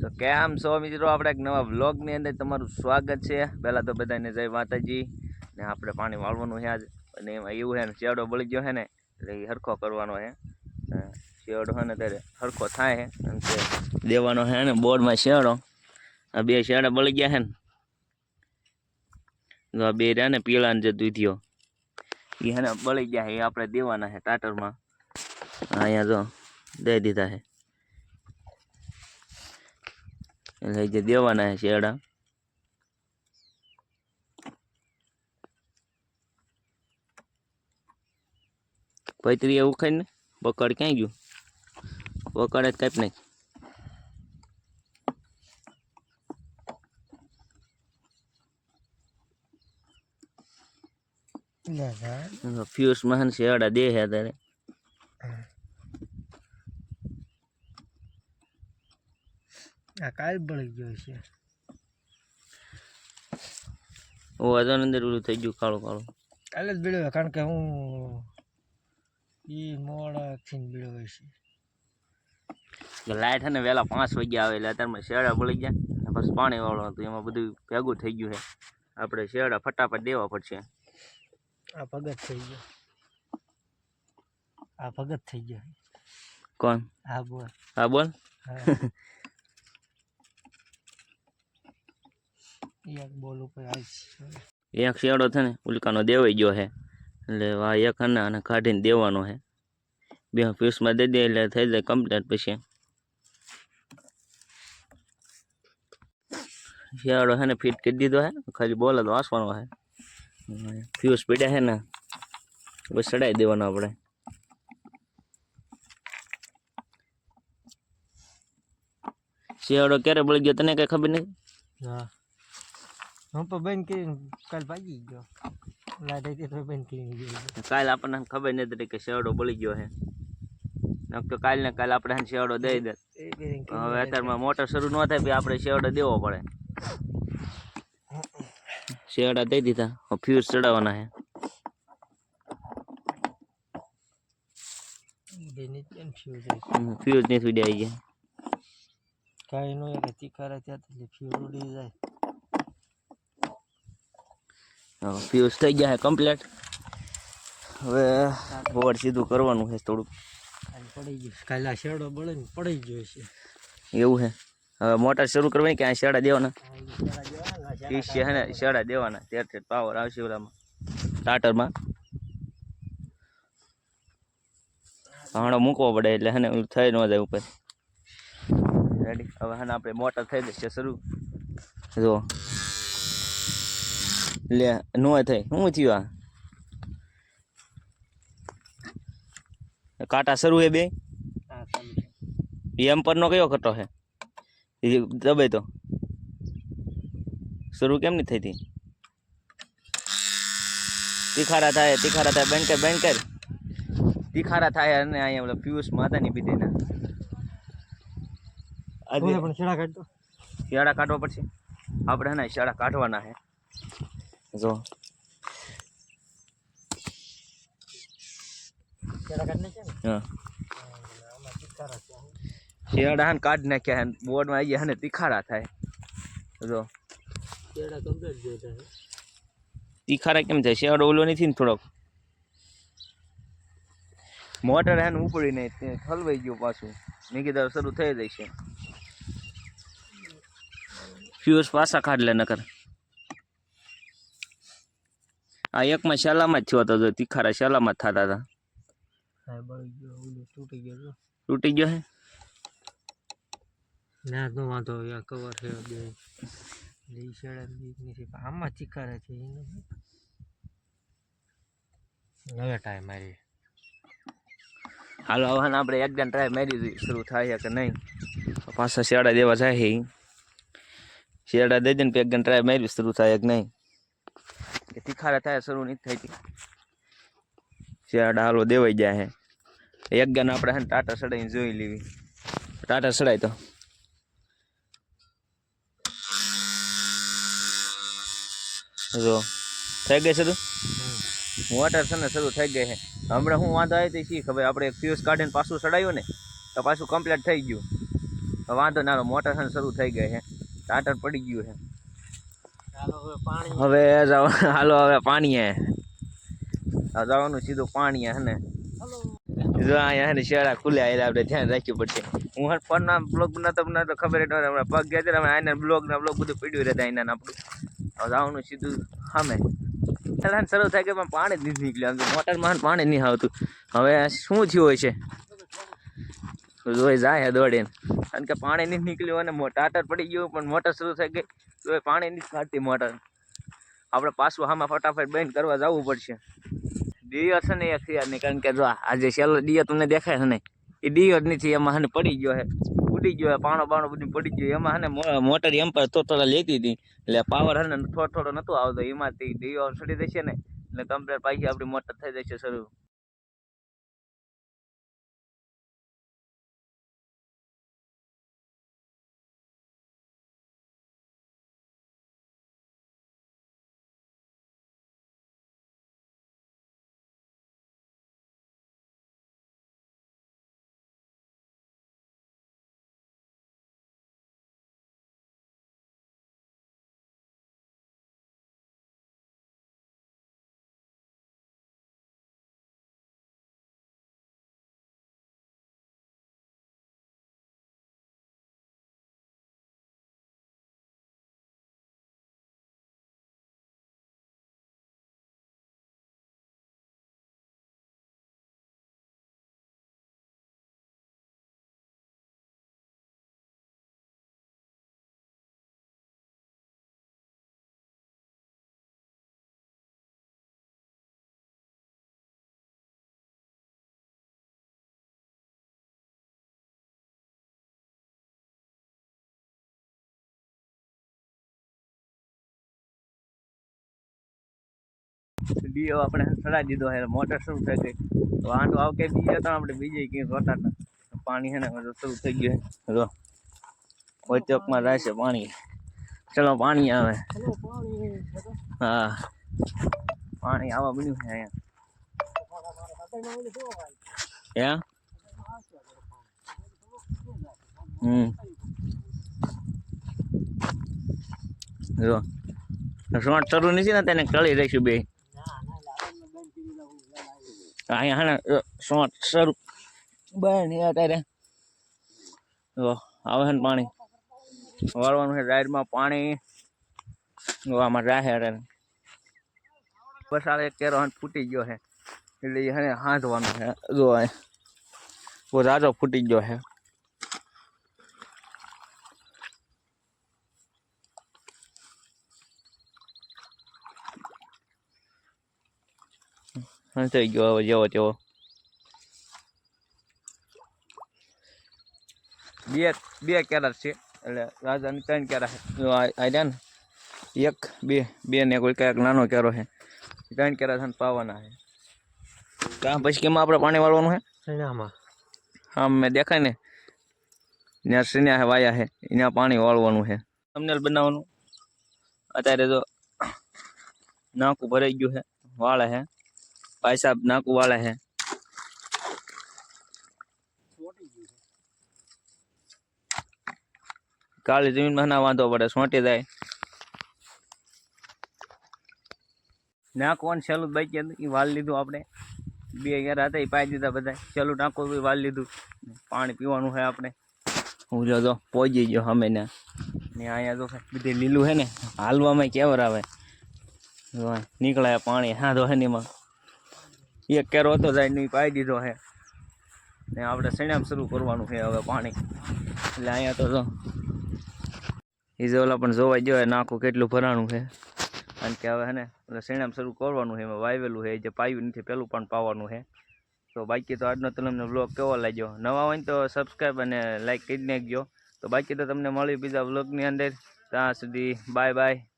તો કેમ છો મિત્રો? આપણે એક નવા વ્લોગની અંદર તમારું સ્વાગત છે. પહેલાં તો બધાને જય માતાજી. ને આપણે પાણી વાળવાનું છે આજ. અને એમાં એવું છે ને, શિયાળો બળી ગયો છે ને, એટલે એ હરખો કરવાનો છે. શિયાળો છે ને, ત્યારે હરખો થાય છે. અને તે દેવાનો છે ને બોર્ડમાં શિયાળો. આ બે શિયાળા બળી ગયા છે ને. તો આ બે રહ્યા ને પીળા ને જે દૂધિયો એ છે ને બળી ગયા છે. એ આપણે દેવાના છે ટાટરમાં. અહીંયા જો દઈ દીધા છે. એટલે જે દેવાના છે શેરડા. પૈતરી એવું ખાઈ ને બકડ ક્યાં ગયું? બકડ જ કાપી નાખ ફ્યુસ મહાન શેરડા દે હે અત્યારે. આ કાલ બળી ગયો છે. ઓ અજાન અંદર ઓલું થઈ ગયું કાળું કાળું. કાલે જ બીડ્યો કારણ કે હું એ મોડા થી બળ્યો છે. લાઇટ અને ને વહેલા પાંચ વાગ્યા આવે એટલે અત્યારમાં શેડા બળી ગયા. અને પછી પાણી વાળો હતું એમાં બધું ભેગું થઈ ગયું છે આપણે શેડા ફટાફટ દેવા પડશે. આ ભગત થઈ ગયો. આ ભગત થઈ ગયો. કોણ? હા બોલ. હા બોલ. એક બોલ ઉપર આવી એક શેડો છે ને ઉલ્કાનો દેવાઈ ગયો છે. એટલે આ એક હને આને કાઢીને દેવાનો છે. બે પીસમાં દઈ દે એટલે થઈ જાય કમ્પ્લીટ પછી. શિયાળો છે ને ફિટ કરી દીધો છે. ખાલી બોલે તો વાંચવાનો છે. ફ્યુઝ પીડ્યા છે ને બસ ચડાવી દેવાનો આપણે. શિયાળો ક્યારે બળી ગયો તને કઈ ખબર નહીં? હા હું પણ બંધ કરીને કાલ ભાગી ગયો. તો બંધ કરીને ગયો. કાલ આપણને ખબર નથી કે શિયાળો બળી ગયો છે. તો કાલ ને કાલ આપણે શિયાળો દઈ દે. હવે અત્યારમાં મોટર શરૂ ન થાય બી આપણે શેવડો દેવો પડે. શેવડા દઈ દીધા. ફ્યુઝ ચડાવવાના છે. ફ્યુઝ નથી ઉડી આવી ગયા. કાંઈ નો કે તીખારા ત્યાં તો ફ્યુઝ ઉડી જાય. ફ્યુઝ થઈ ગયા છે કમ્પ્લીટ હવે બોર્ડ સીધું કરવાનું છે થોડુંક. પડી ગયું કાલે શેડો બળે ને પડી ગયો છે. એવું છે. હવે મોટર શરૂ કરવાની કે આ શેડા દેવાના? એ છે ને શેડા દેવાના. તેર તેર પાવર આવશે ઓલામાં સ્ટાર્ટરમાં હાણો મૂકવો પડે એટલે હે ને થઈ ન જાય ઉપર. રેડી હવે હે આપણે મોટર થઈ જશે શરૂ. જો લે નો થઈ શું થયું આ કાંટા શરૂ હે બે હા ચાલુ એમ પરનો કયો ખટો છે એ દબાઈ તો શરૂ કેમ નહીં થઈ હતી તીખારા થાય તીખારા થાય બેન કર બેન કર તીખારા થાય અને અહીંયા ઓલા ફ્યુઝ માતાની પીધી ના આજે આજે પણ છેડા કાઢતો શિયાળા કાઢવા પડશે આપણે હે ને શિયાળા કાઢવાના છે જો. ને? હા. કાઢી નાખ્યા હે બોર્ડમાં આવી ગયા હે તીખારા થાય. જો. તીખારા કેમ થાય? શિયાળો ઓલો નથી ને થોડોક? મોટર હે ને ઉપડી નહીં તે ઠલવાઈ ગયું પાછું. કીધું શરૂ થઈ જાય છે ફ્યુઝ પાછા કાઢ લે નકર. આ એકમાં શાલામાં જ થયો હતો જો તીખારા શાલામાં જ થતા હતા તૂટી ગયો તૂટી ગયો હે? ના તો વાંધો યા કવર છે બે. લઈ શેડા નથી આમાં ચીકારે છે હવે ટાઈમ મારી હાલો હવે આપણે એકદમ ટ્રાય મારી શરૂ થાય કે નહીં? પાછા શેડા દેવા જાય. શેડા દઈ દે ને એકદમ ટ્રાય મારી શરૂ થાય કે નહીં? કે તીખારા થાય, શરૂ નથી થતી શિયાળા હાલો દેવાઈ જાય હે. એક ગન આપણે હે ટાટા સડાઈને જોઈ લેવી. ટાટા સડાય તો. જો, થઈ ગઈ શરૂ? મોટર છે ને શરૂ થઈ ગઈ છે હમણાં હું વાંધો આવી હતી શી ખબર આપણે એક ફ્યુઝ કાઢીને પાછું સડાયું ને, તો પાછું કમ્પ્લીટ થઈ ગયું. વાંધો ના મોટર છે ને શરૂ થઈ ગઈ છે ટાટર પડી ગયું ચાલો હવે પાણી હવે હાલો હવે પાણીએ. જવાનું સીધું પાણીએ હે ને? જો અહીંયા ને શેરા ખુલ્યા એટલે આપણે ધ્યાન રાખવું પડશે. હું હર ફોનના બ્લોગ બનાવતો બનાવતો ખબર જ હમણાં પગ ગયા હમણાં આના બ્લોગ ના બ્લોગ બધું પડ્યું રહેતા અહીંના આપણું. હવે જવાનું સીધું સામે. પહેલાં શરૂ થાય કે પણ પાણી જ નથી નીકળ્યું. આમ મોટરમાં પાણી નહીં આવતું. હવે શું થયું હોય છે? જોઈ જાય દોડીને. કારણ કે પાણી નથી નીકળ્યું અને ટાટર પડી ગયું પણ મોટર શરૂ થઈ ગઈ, તો પાણી નથી કાઢતી મોટર. આપણે પાછું આમાં ફટાફટ બંધ કરવા જવું પડશે. ડીયો છે ને એ થયા નહીં કારણ કે જો આજે છેલ્લો ડીયો તમને દેખાય છે ને, એ ડીયો જ નથી, એમાં હને પડી ગયો છે ઉડી ગયો પાણો બાણો બધું પડી ગયું એમાં હને મોટર એમ પર તો થોડા લેતી હતી. એટલે પાવર હને થોડો થોડો નહોતો આવતો. એમાંથી ડીયો સડી જશે ને, એટલે કમ્પ્લેટ પાછી આપણી મોટર થઈ જશે શરૂ. ડીઓ આપણે ચડાવી દીધો છે મોટર શરૂ થઈ ગઈ. તો આંટો આવ કે બીજે તો આપણે બીજે ક્યાંય રોટાતા પાણી છે ને શરૂ થઈ ગયું જો, કોઈ ચોકમાં જાય પાણી. ચલો, પાણી આવે. હા. પાણી આવવા બન્યું છે અહીંયા. હમ. જો. શોર્ટ શરૂ નથી ને, તેને કળી રહીશું બે. અહીંયા હે ને શોર્ટ શરૂ. બન અત્યારે જો, આવે છે ને પાણી. વાળવાનું છે રાઈડમાં પાણી. આમાં રાહે અત્યારે. વરસાદ એક કેરો ફૂટી ગયો છે એટલે એ હે ને હાંધવાનું છે. જો રાજો ફૂટી ગયો છે થઈ ગયો હવે જેવો તેવો બે બે કેરા છે એટલે રાજાની ત્રણ કેરા છે જો આ આ રહ્યા ને એક બે બે ને કોઈ ક્યાંક નાનો કેરો છે ત્રણ કેરા છે પાવાના છે ત્યાં પછી કેમાં આપણે પાણી વાળવાનું છે હા મેં દેખાય ને ત્યાં સિન્યા છે વાયા છે ત્યાં પાણી વાળવાનું છે તમને બનાવવાનું અત્યારે તો નાકું ભરાઈ ગયું છે વાળે છે ભાઈ સાહેબ નાકું વાળે છે કાળી જમીનમાં ના વાંધો પડે સોંટી જાય નાખવાનું છેલ્લું બાકી હતું એ વાળ લીધું આપણે બે ઘેર હતા એ પાઈ દીધા બધા છેલ્લું નાખવું બી વાળ લીધું પાણી પીવાનું છે આપણે હું જો તો પહોંચી ગયો અમે ને ને અહીંયા તો બધી લીલું છે ને હાલવામાં કેવર આવે જો આ નીકળાય પાણી હા તો હે ને એમાં એક કેરો હતો જાય નહીં પાઈ દીધો છે ને આપણે સણામ શરૂ કરવાનું છે હવે પાણી. એટલે અહીંયા તો જો. ઓલા પણ જોવાઈ ગયો નાખું કેટલું ભરાણું છે. કારણ કે હવે ને, એટલે શરૂ કરવાનું છે. એમાં વાવેલું છે. જે પાયું નથી, પેલું પણ પાવાનું છે. તો બાકી તો આજનો તમને બ્લોગ કેવો લાગ્યો? નવા હોય તો સબસ્ક્રાઈબ અને લાઈક કરી નાખજો. તો બાકી તો તમને મળ્યું બીજા બ્લોગની અંદર. ત્યાં સુધી બાય બાય